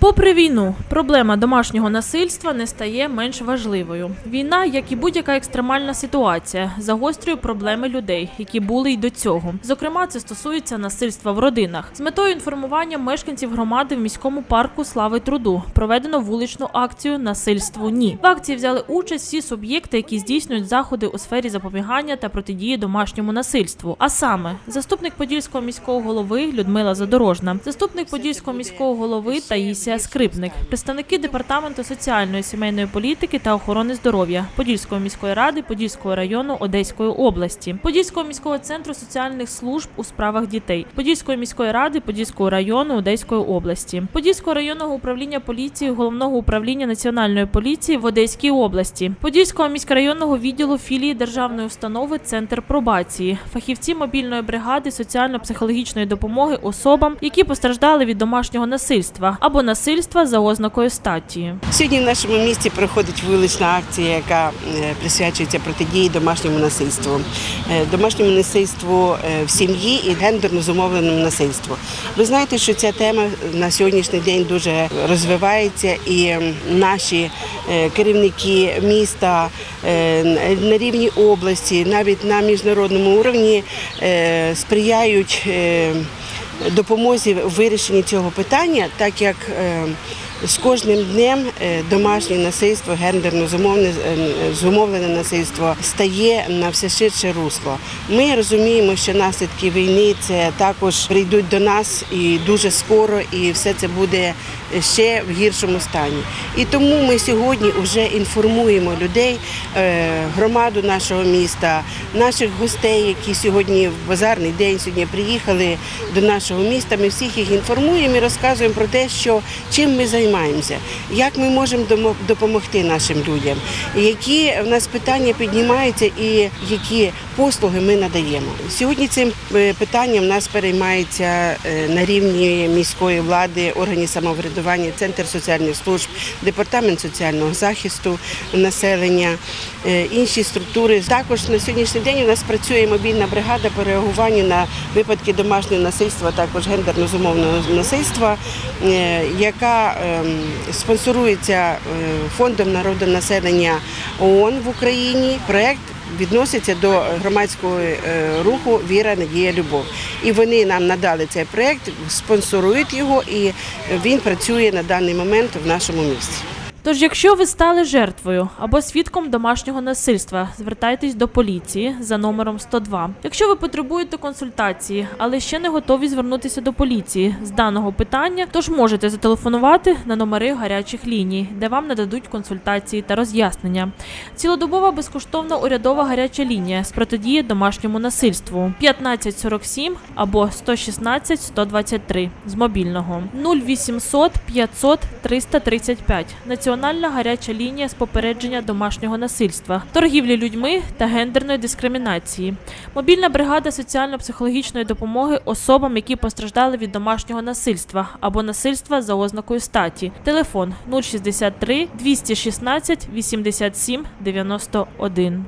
Попри війну, проблема домашнього насильства не стає менш важливою. Війна, як і будь-яка екстремальна ситуація, загострює проблеми людей, які були й до цього. Зокрема, це стосується насильства в родинах. З метою інформування мешканців громади в міському парку Слави Труду проведено вуличну акцію Насильству ні. В акції взяли участь всі суб'єкти, які здійснюють заходи у сфері запобігання та протидії домашньому насильству. А саме заступник подільського міського голови Людмила Задорожна, заступник подільського міського голови Таїсія Скрипник, представники департаменту соціальної сімейної політики та охорони здоров'я Подільської міської ради Подільського району Одеської області, Подільського міського центру соціальних служб у справах дітей, Подільської міської ради Подільського району Одеської області, Подільського районного управління поліції головного управління національної поліції в Одеській області, Подільського міськрайонного відділу філії державної установи Центр пробації, фахівці мобільної бригади соціально-психологічної допомоги особам, які постраждали від домашнього насильства або насильства за ознакою статі. Сьогодні в нашому місті проходить вулична акція, яка е, присвячується протидії домашньому насильству, Е, домашньому насильству е, в сім'ї і гендерно зумовленому насильству. Ви знаєте, що ця тема на сьогоднішній день дуже розвивається, і наші керівники міста на рівні області, навіть на міжнародному уровні сприяють. Допомозі в вирішенні цього питання, так як е, з кожним днем е, домашнє насильство, гендерно е, зумовлене насильство стає на все ширше русло. Ми розуміємо, що наслідки війни це також прийдуть до нас і дуже скоро, і все це буде ще в гіршому стані. І тому ми сьогодні вже інформуємо людей, громаду нашого міста, наших гостей, які сьогодні в базарний день сьогодні приїхали до нашого міста. Ми всіх їх інформуємо і розказуємо про те, що чим ми займаємося, як ми можемо допомогти нашим людям, які в нас питання піднімаються і які послуги ми надаємо. Сьогодні цим е, питанням нас переймається е, на рівні міської влади, органів самоврядування, центр соціальних служб, департамент соціального захисту населення, е, інші структури. Також на сьогоднішній день у нас працює мобільна бригада по реагуванню на випадки домашнього насильства, також гендерно зумовного насильства, яка ем, спонсорується фондом народонаселення ООН в Україні. Проект відноситься до громадського е, руху Віра, Надія, Любов. І вони нам надали цей проект, спонсорують його, і він працює на даний момент в нашому місті. Тож, якщо ви стали жертвою або свідком домашнього насильства, звертайтесь до поліції за номером 102. Якщо ви потребуєте консультації, але ще не готові звернутися до поліції з даного питання, тож можете зателефонувати на номери гарячих ліній, де вам нададуть консультації та роз'яснення. Цілодобова безкоштовна урядова гаряча лінія з протидії домашньому насильству 1547 або 116 123 з мобільного 0800 500 335. Національна гаряча лінія з попередження домашнього насильства, торгівлі людьми та гендерної дискримінації. Мобільна бригада соціально-психологічної допомоги особам, які постраждали від домашнього насильства або насильства за ознакою статі. Телефон 063 216 87 91.